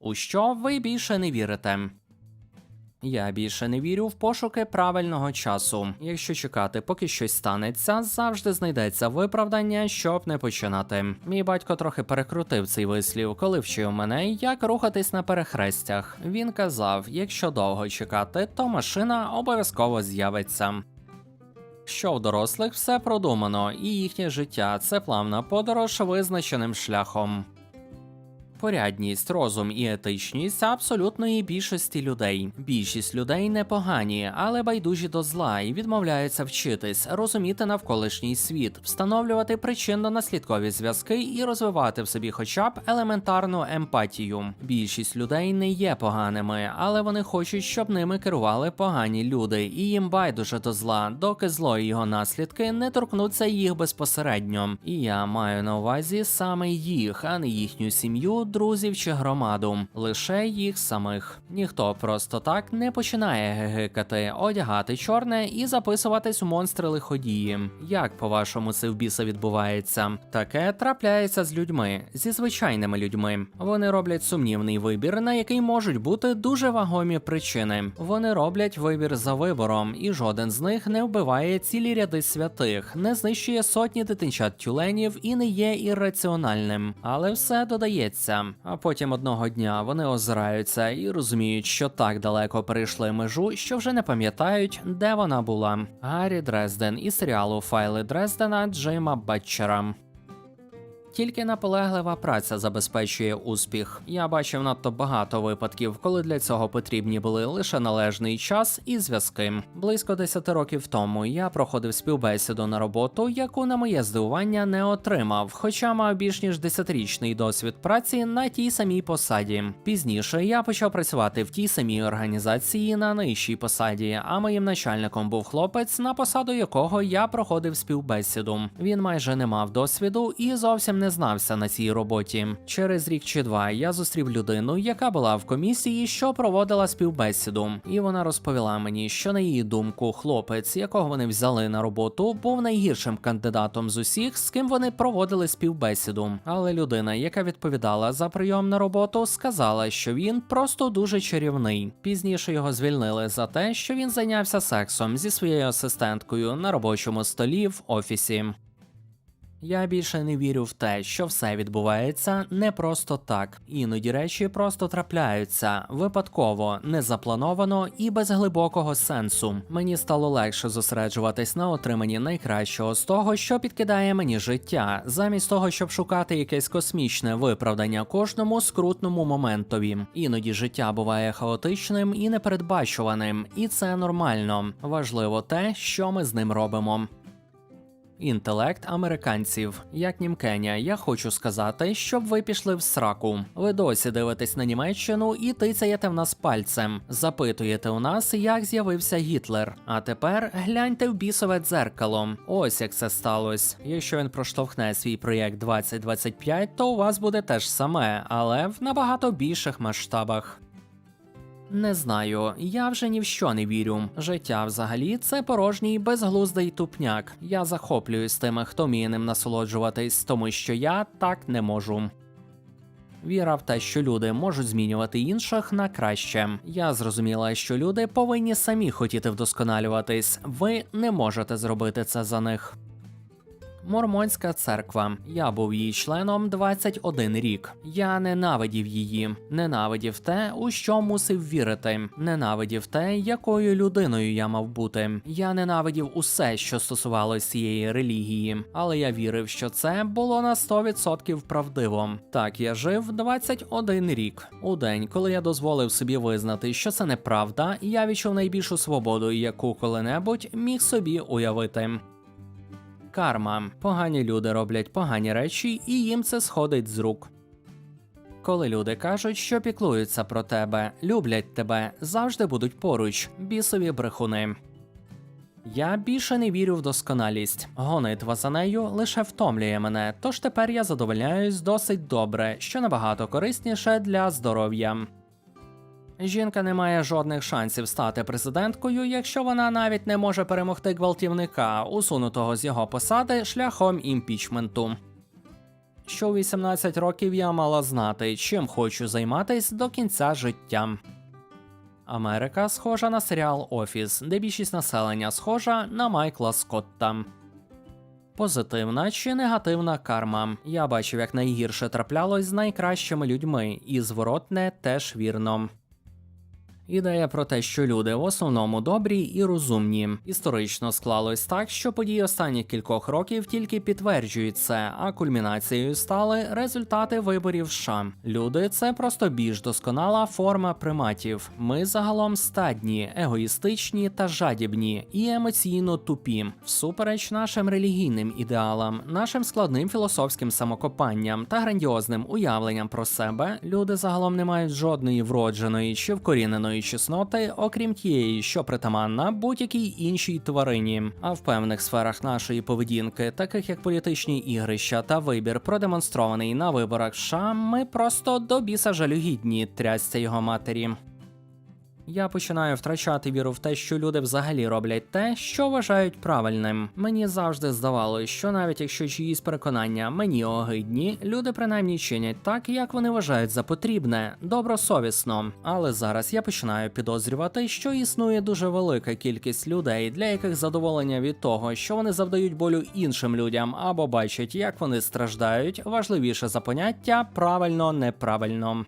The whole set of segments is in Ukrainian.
У що ви більше не вірите? Я більше не вірю в пошуки правильного часу. Якщо чекати, поки щось станеться, завжди знайдеться виправдання, щоб не починати. Мій батько трохи перекрутив цей вислів, коли вчив мене, як рухатись на перехрестях. Він казав: якщо довго чекати, то машина обов'язково з'явиться. Що в дорослих все продумано, і їхнє життя це плавна подорож визначеним шляхом. Порядність, розум і етичність абсолютної більшості людей. Більшість людей непогані, але байдужі до зла і відмовляються вчитись, розуміти навколишній світ, встановлювати причинно-наслідкові зв'язки і розвивати в собі хоча б елементарну емпатію. Більшість людей не є поганими, але вони хочуть, щоб ними керували погані люди, і їм байдуже до зла, доки зло і його наслідки не торкнуться їх безпосередньо. І я маю на увазі саме їх, а не їхню сім'ю, друзів чи громаду, лише їх самих. Ніхто просто так не починає гегикати, одягати чорне і записуватись у монстри лиходії. Як по-вашому це в біса відбувається? Таке трапляється з людьми, зі звичайними людьми. Вони роблять сумнівний вибір, на який можуть бути дуже вагомі причини. Вони роблять вибір за вибором, і жоден з них не вбиває цілі ряди святих, не знищує сотні дитинчат тюленів і не є ірраціональним. Але все додається. А потім одного дня вони озираються і розуміють, що так далеко перейшли межу, що вже не пам'ятають, де вона була. Гаррі Дрезден із серіалу Файли Дрездена Джейма Батчера. Тільки наполеглива праця забезпечує успіх. Я бачив надто багато випадків, коли для цього потрібні були лише належний час і зв'язки. Близько 10 років тому я проходив співбесіду на роботу, яку на моє здивування не отримав, хоча мав більш ніж 10-річний досвід праці на тій самій посаді. Пізніше я почав працювати в тій самій організації на нижчій посаді, а моїм начальником був хлопець, на посаду якого я проходив співбесіду. Він майже не мав досвіду і зовсім не знався на цій роботі. Через рік чи два я зустрів людину, яка була в комісії, що проводила співбесіду, і вона розповіла мені, що на її думку, хлопець, якого вони взяли на роботу, був найгіршим кандидатом з усіх, з ким вони проводили співбесіду. Але людина, яка відповідала за прийом на роботу, сказала, що він просто дуже чарівний. Пізніше його звільнили за те, що він зайнявся сексом зі своєю асистенткою на робочому столі в офісі. Я більше не вірю в те, що все відбувається не просто так. Іноді речі просто трапляються випадково, незаплановано і без глибокого сенсу. Мені стало легше зосереджуватись на отриманні найкращого з того, що підкидає мені життя, замість того, щоб шукати якесь космічне виправдання кожному скрутному моментові. Іноді життя буває хаотичним і непередбачуваним, і це нормально. Важливо те, що ми з ним робимо. Інтелект американців, як німкеня, я хочу сказати, щоб ви пішли в сраку. Ви досі дивитесь на Німеччину і тицяєте в нас пальцем. Запитуєте у нас, як з'явився Гітлер. А тепер гляньте в бісове дзеркало. Ось як це сталося. Якщо він проштовхне свій проєкт 2025, то у вас буде те ж саме, але в набагато більших масштабах. Не знаю, я вже ні в що не вірю. Життя взагалі це порожній безглуздий тупняк. Я захоплююсь тими, хто вміє ним насолоджуватись, тому що я так не можу. Віра в те, що люди можуть змінювати інших на краще. Я зрозуміла, що люди повинні самі хотіти вдосконалюватись. Ви не можете зробити це за них. Мормонська церква. Я був її членом 21 рік. Я ненавидів її, ненавидів те, у що мусив вірити, ненавидів те, якою людиною я мав бути. Я ненавидів усе, що стосувалося цієї релігії, але я вірив, що це було на 100% правдиво. Так я жив 21 рік. У день, коли я дозволив собі визнати, що це неправда, я відчув найбільшу свободу, яку коли-небудь міг собі уявити. Карма. Погані люди роблять погані речі, і їм це сходить з рук. Коли люди кажуть, що піклуються про тебе, люблять тебе, завжди будуть поруч, бісові брехуни. Я більше не вірю в досконалість. Гонитва за нею лише втомлює мене, тож тепер я задовольняюсь досить добре, що набагато корисніше для здоров'я. Жінка не має жодних шансів стати президенткою, якщо вона навіть не може перемогти гвалтівника, усунутого з його посади шляхом імпічменту. що у 18 років я мала знати, чим хочу займатись до кінця життя. Америка схожа на серіал Офіс, де більшість населення схожа на Майкла Скотта. Позитивна чи негативна карма. Я бачив, як найгірше траплялось з найкращими людьми, і зворотне теж вірно. Ідея про те, що люди в основному добрі і розумні, історично склалось так, що події останніх кількох років тільки підтверджують це, а кульмінацією стали результати виборів США. Люди це просто більш досконала форма приматів. Ми загалом стадні, егоїстичні та жадібні і емоційно тупі, всупереч нашим релігійним ідеалам, нашим складним філософським самокопанням та грандіозним уявленням про себе. Люди загалом не мають жодної вродженої чи вкоріненої чесноти, окрім тієї, що притаманна будь-якій іншій тварині. А в певних сферах нашої поведінки, таких як політичні ігрища та вибір, продемонстрований на виборах США, ми просто до біса жалюгідні трясця його матері. Я починаю втрачати віру в те, що люди взагалі роблять те, що вважають правильним. Мені завжди здавалося, що навіть якщо чиїсь переконання мені огидні, люди принаймні чинять так, як вони вважають за потрібне, добросовісно. Але зараз я починаю підозрювати, що існує дуже велика кількість людей, для яких задоволення від того, що вони завдають болю іншим людям або бачать, як вони страждають, важливіше за поняття правильно неправильно.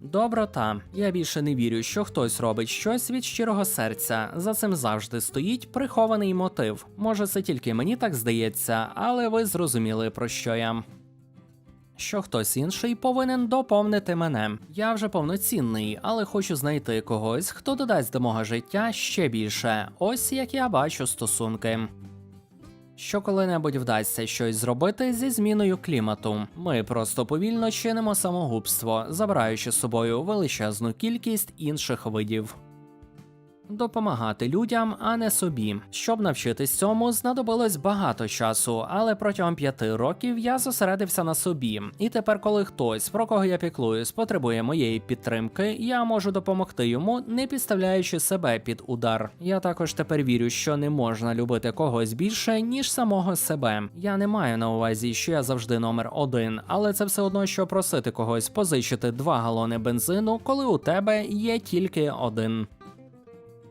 Доброта. Я більше не вірю, що хтось робить щось від щирого серця. За цим завжди стоїть прихований мотив. Може, це тільки мені так здається, але ви зрозуміли про що я. Що хтось інший повинен доповнити мене. Я вже повноцінний, але хочу знайти когось, хто додасть до мого життя ще більше. Ось як я бачу стосунки що коли-небудь вдасться щось зробити зі зміною клімату. Ми просто повільно чинимо самогубство, забираючи з собою величезну кількість інших видів. Допомагати людям, а не собі. Щоб навчитись цьому, знадобилось багато часу, але протягом п'яти років я зосередився на собі. І тепер, коли хтось, про кого я піклуюсь, потребує моєї підтримки, я можу допомогти йому, не підставляючи себе під удар. Я також тепер вірю, що не можна любити когось більше, ніж самого себе. Я не маю на увазі, що я завжди номер один, але це все одно, що просити когось позичити два галони бензину, коли у тебе є тільки один.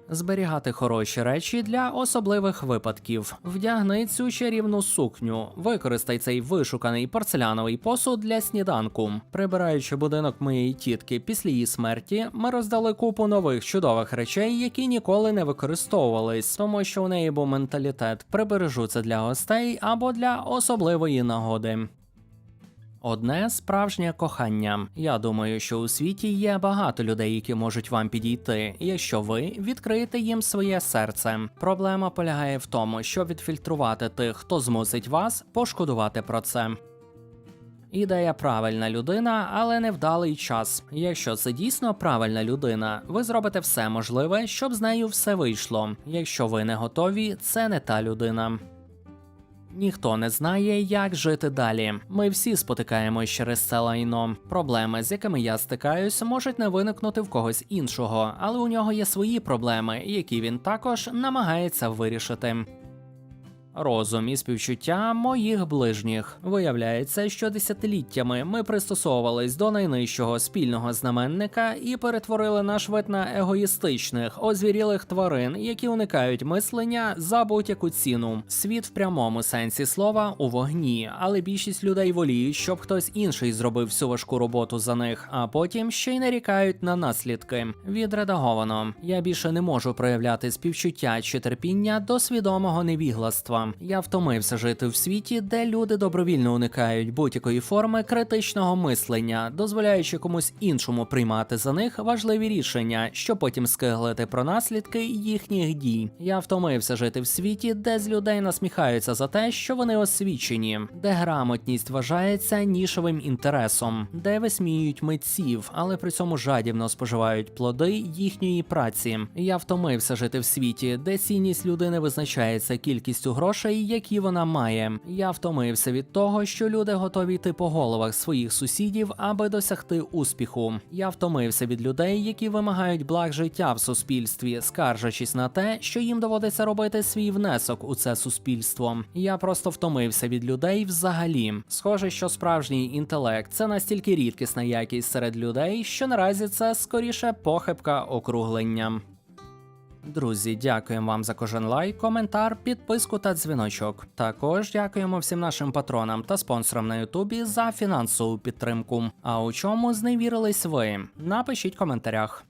Зберігати хороші речі для особливих випадків. Вдягни цю чарівну сукню. Використай цей вишуканий порцеляновий посуд для сніданку. Прибираючи будинок моєї тітки після її смерті, ми роздали купу нових чудових речей, які ніколи не використовувались, тому що у неї був менталітет. Прибережу це для гостей або для особливої нагоди. Одне справжнє кохання. Я думаю, що у світі є багато людей, які можуть вам підійти, якщо ви відкриєте їм своє серце. Проблема полягає в тому, щоб відфільтрувати тих, хто змусить вас пошкодувати про це. Ідея правильна людина, але невдалий час. Якщо це дійсно правильна людина, ви зробите все можливе, щоб з нею все вийшло. Якщо ви не готові, це не та людина. Ніхто не знає, як жити далі. Ми всі спотикаємось через це лайно. Проблеми, з якими я стикаюсь, можуть не виникнути в когось іншого, але у нього є свої проблеми, які він також намагається вирішити. Розум і співчуття моїх ближніх виявляється, що десятиліттями ми пристосовувались до найнижчого спільного знаменника і перетворили наш вид на егоїстичних, озвірілих тварин, які уникають мислення за будь-яку ціну. Світ в прямому сенсі слова у вогні, але більшість людей воліють, щоб хтось інший зробив всю важку роботу за них, а потім ще й нарікають на наслідки. Відредаговано. Я більше не можу проявляти співчуття чи терпіння до свідомого невігластва. Я втомився жити в світі, де люди добровільно уникають будь-якої форми критичного мислення, дозволяючи комусь іншому приймати за них важливі рішення, щоб потім скиглити про наслідки їхніх дій. Я втомився жити в світі, де з людей насміхаються за те, що вони освічені, де грамотність вважається нішевим інтересом, де висміюють митців, але при цьому жадібно споживають плоди їхньої праці. Я втомився жити в світі, де цінність людини визначається кількістю грошей грошей, які вона має. Я втомився від того, що люди готові йти по головах своїх сусідів, аби досягти успіху. Я втомився від людей, які вимагають благ життя в суспільстві, скаржачись на те, що їм доводиться робити свій внесок у це суспільство. Я просто втомився від людей взагалі. Схоже, що справжній інтелект це настільки рідкісна якість серед людей, що наразі це скоріше похибка округлення. Друзі, дякуємо вам за кожен лайк, коментар, підписку та дзвіночок. Також дякуємо всім нашим патронам та спонсорам на Ютубі за фінансову підтримку. А у чому зневірились ви? Напишіть в коментарях.